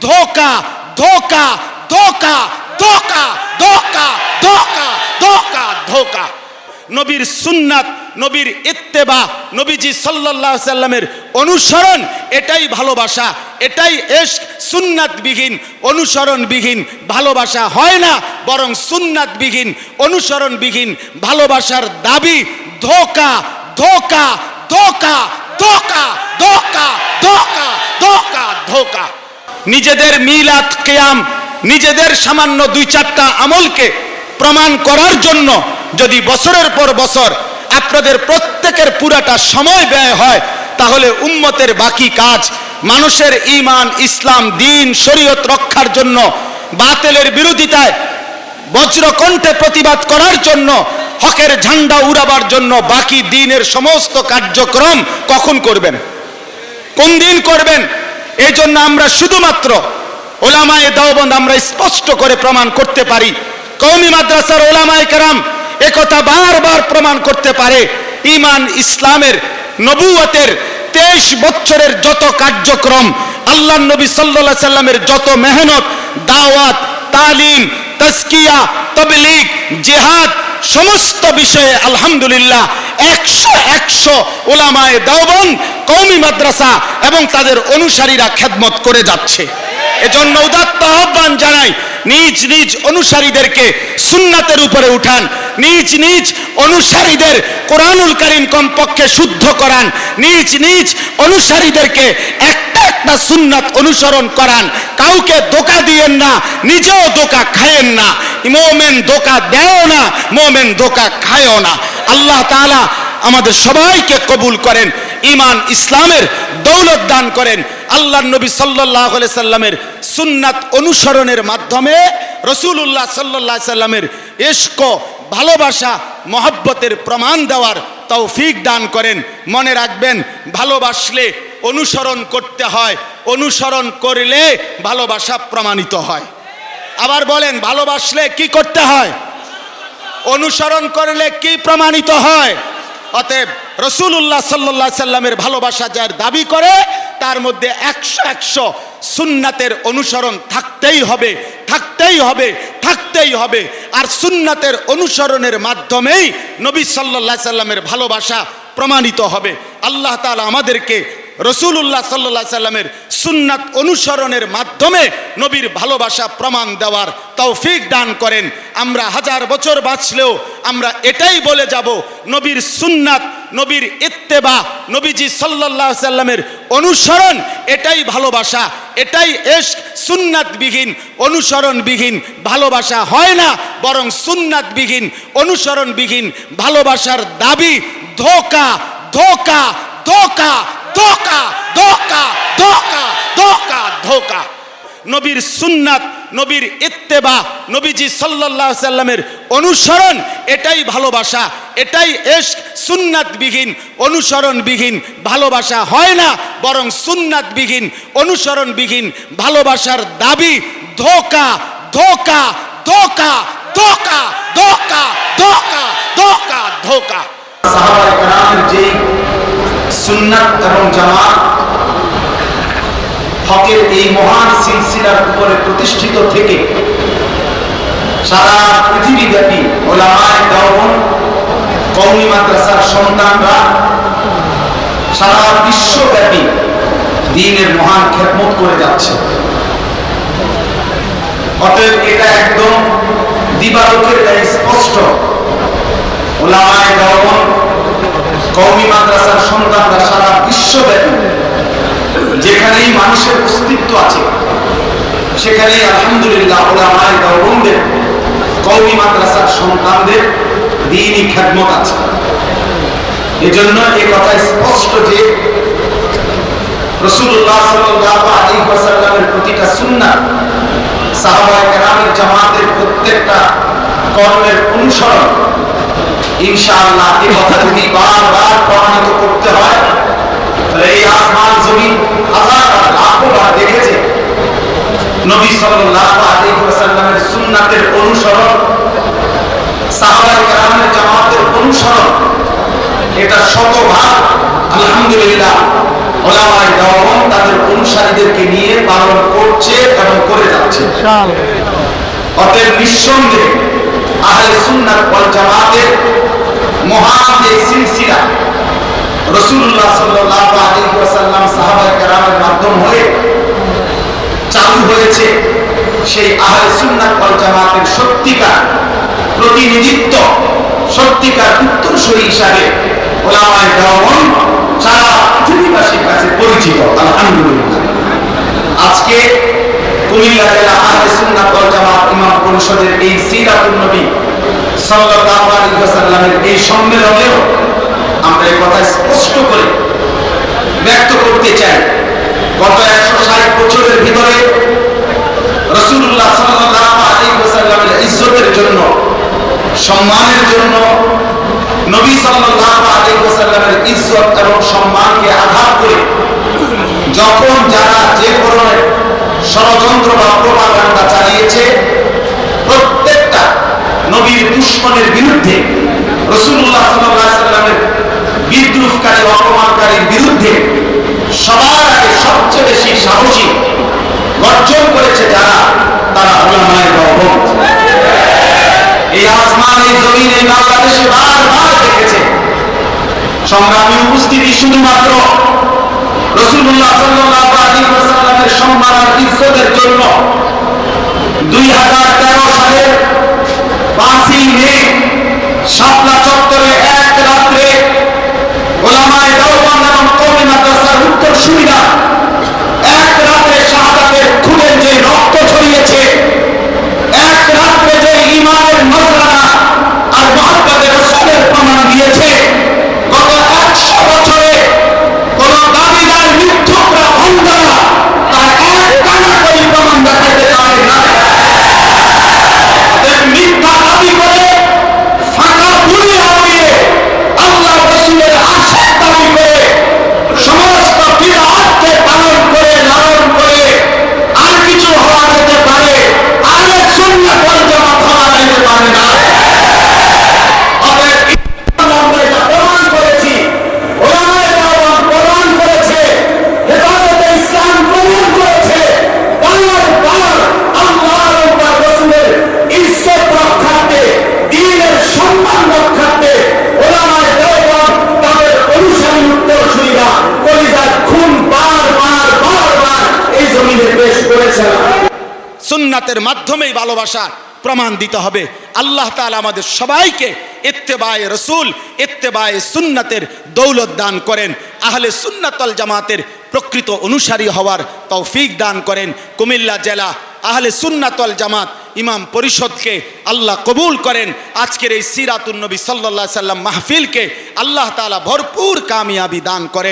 ধোকা ধোকা ধোকা ধোকা ধোকা ধোকা ধোকা ধোকা নবীর সুন্নাত নবীর ইত্তেবা নবীজি আলাইহি সাল্লামের অনুসরণ এটাই ভালোবাসা এটাই এশক সুন্নাতবিহীন অনুসরণবিহীন ভালোবাসা হয় না বরং সুন্নাতবিহীন অনুসরণবিহীন ভালোবাসার দাবি ধোকা ধোকা ধোকা ধোকা ধোকা ধোকা ধোকা ধোকা নিজেদের মিলাদ কেয়াম, নিজেদের সামান্য দুই চারটা আমলকে প্রমাণ করার জন্য যদি বছরের পর বছর আপনাদের প্রত্যেকের পুরাটা সময় ব্যয় হয়, তাহলে উম্মতের বাকি কাজ মানুষের ঈমান, ইসলাম, দিন, শরীয়ত রক্ষার জন্য, বাতেলের বিরোধিতায় বজ্রকণ্ঠে প্রতিবাদ করার জন্য, হকের ঝান্ডা উড়াবার জন্য বাকি দিনের সমস্ত কার্যক্রম কখন করবেন? কোন দিন করবেন? এই জন্য আমরা শুধুমাত্র ওলামায়ে দাওবন্দ আমরা স্পষ্ট করে প্রমাণ করতে পারি। কৌমি মাদ্রাসার ওলামায়ে কেরাম একথা বারবার প্রমাণ করতে পারে। ইমান ইসলামের নবুয়তের তেইশ বছরের যত কার্যক্রম আল্লাহ নবী সাল্লাহ সাল্লামের যত মেহনত, দাওয়াত, তালিম তস্কিয়া তবলিগ, জেহাদ সমস্ত বিষয়ে আলহামদুলিল্লাহ একশো একশো ওলামায়ে দাওবন কৌমি মাদ্রাসা এবং তাদের অনুসারীরা খেদমত করে যাচ্ছে। এজন্য উদাত্ত আহ্বান জানাই, নিজ নিজ অনুসারীদেরকে সুন্নাতের উপরে উঠান, নিজ নিজ অনুসারীদের কোরআনুল করিম কমপক্ষে শুদ্ধ করান, নিজ নিজ অনুসারীদেরকে একটা একটা সুন্নাত অনুসরণ করান। কাউকে ধোকা দিয়েন না, নিজেও ধোকা খায়েন না। মোমেন ধোকা দেও না, মোমেন ধোকা খায়ও না। আল্লাহ তাআলা আমাদের সবাইকে কবুল করেন ইমান ইসলামের দৌলত দান করেন। আল্লাহ নবী সাল্লাহ সাল্লামের সুন্নাত অনুসরণের মাধ্যমে রসুল্লাহ সাল্লাহ সাল্লামের এশক ভালোবাসা, মহব্বতের প্রমাণ দেওয়ার তৌফিক দান করেন। মনে রাখবেন, ভালোবাসলে অনুসরণ করতে হয়। অনুসরণ করলে ভালোবাসা প্রমাণিত হয়। আবার বলেন, ভালোবাসলে কি করতে হয়? অনুসরণ করলে কি প্রমাণিত হয়? অতএব রসুল্লাহ সাল্লাহ সাল্লামের ভালোবাসা যার দাবি করে, তার মধ্যে একশো একশো সুন্নাতের অনুসরণ থাকতেই হবে থাকতেই হবে থাকতেই হবে। আর সুন্নাতের অনুসরণের মাধ্যমেই নবী সাল্লাহ সাল্লামের ভালোবাসা প্রমাণিত হবে। আল্লাহ তাআলা আমাদেরকে রসুল্লাহ সাল্লাহ সাল্লামের সুন্নাত অনুসরণের মাধ্যমে নবীর ভালোবাসা প্রমাণ দেওয়ার তৌফিক দান করেন। আমরা হাজার বছর বাঁচলেও আমরা এটাই বলে যাব, নবীর সুন্নাত, নবীর ইত্তেবা, নবীজি সাল্লাহ সাল্লামের অনুসরণ এটাই ভালোবাসা, এটাই এশ সুন্নাতবিহীন, অনুসরণবিহীন ভালোবাসা হয় না, বরং সুন্নাতবিহীন, অনুসরণবিহীন ভালোবাসার দাবি ধোকা ধোকা ধোকা ধোকা ধোকা ধোকা ধোকা ধোকা। নবীর সুন্নাত, নবীর ইত্তেবা, নবীজি আলাইহি সাল্লামের অনুসরণ, এটাই ভালোবাসা, এটাই এশ সুন্নাতবিহীন, অনুসরণবিহীন ভালোবাসা হয় না, বরং সুন্নাতবিহীন, অনুসরণবিহীন ভালোবাসার দাবি ধোকা ধোকা ধোকা ধোকা ধোকা ধোকা ধোকা সাহাবায়ে কেরামের যেই সুন্নাত এবং জামাত হকের এই মহান সিলসিলার উপরে প্রতিষ্ঠিত থেকে সারা পৃথিবীব্যাপী ওলামায় দাওবন, কওমি মাদ্রাসার সন্তানরা সারা বিশ্বব্যাপী দিনের মহান খেদমত করে যাচ্ছে। অতএব এটা একদম দিবালোকের স্পষ্ট। ওলামায় দাওবন, কওমি মাদ্রাসার সন্তানরা সারা বিশ্বব্যাপী যেখানেই মানুষের অস্তিত্ব আছে, সেখানেই আলহামদুলিল্লাহ ওলামায় কওমি মাদ্রাসার সন্তানদের দিনই খেদমত আছে। এজন্য এ কথা স্পষ্ট যে প্রতিটা জামাতের প্রত্যেকটা কর্মের অনুসরণ, ইনশাআল্লাহ এই কথা যদি বারবার প্রমাণিত করতে হয় এই আসমান জমিন হাজার লাখো বার দেখেছে। নবী সাল্লাল্লাহু আলাইহি ওয়াসাল্লামের সুন্নাতের অনুসরণ, সাহাবায়ে কেরামের জামাতের অনুসরণ, এটা শতভাগ আলহামদুলিল্লাহ ওলামায়ে দাওয়াম তাদের অনুসারীদেরকে নিয়ে পালন করছে করে যাচ্ছে। অতএব নিঃসন্দেহে আহলে সুন্নাত ওয়াল জামাতের সিলসিলা চালু হয়েছে সেই সত্যিকার প্রতিনিধিত্ব, সত্যিকার উত্তরসূরি হিসাবে ওলামায়ে পৃথিবীবাসীর কাছে পরিচিত আজকে কুমিল্লা জেলা আহলে সুন্নাত ওয়াল জামাত এই সিরাতুন নবী সাল্লাল্লাহু এই সম্মেলনেও আমরা এই কথা স্পষ্ট করে ব্যক্ত করতে চাই। গত 160 বছরের ভিতরে ওয়াসাল্লামের ইজ্জতের জন্য, সম্মানের জন্য নবী ওয়াসাল্লামের ইজ্জত এবং সম্মানকে আঘাত করে যখন যারা যে ধরনের ষড়যন্ত্র বা প্রপাগান্ডা চালিয়েছে, প্রত্যেকটা নবীর দুশ্মনের বিরুদ্ধে রসুল্লাহ সাল্লামের বিদ্রুপকারী অপমানকারীর বিরুদ্ধে সবার আগে সবচেয়ে বেশি সাহসী গর্জন করেছে যারা তারা ওলামায়ে দেওবন্দ এই আসমান, এই শুধুমাত্র রসুল্লাহ সাল্লাল্লাহু আলাইহি ওয়াসাল্লামের সম্মান আর ইজ্জতের জন্য। 2013 সালের 5ই মে, শাপলা চত্বরে এক সুন্নাতের মাধ্যমেই ভালোবাসার প্রমাণ দিতে হবে। আল্লাহ তাআলা আমাদের সবাইকে ইত্তেবায় রসুল, ইত্তেবায় সুন্নাতের দৌলত দান করেন। আহলে সুন্নাতল জামাতের প্রকৃত অনুসারী হওয়ার তৌফিক দান করেন। কুমিল্লা জেলা আহলে সুন্নাতল জামাত ইমাম পরিষদকে আল্লাহ কবুল করেন। আজকের এই সিরাতুন নবী আলাইহি সাল্লাম মাহফিলকে আল্লাহ তাআলা ভরপুর কামিয়াবি দান করেন।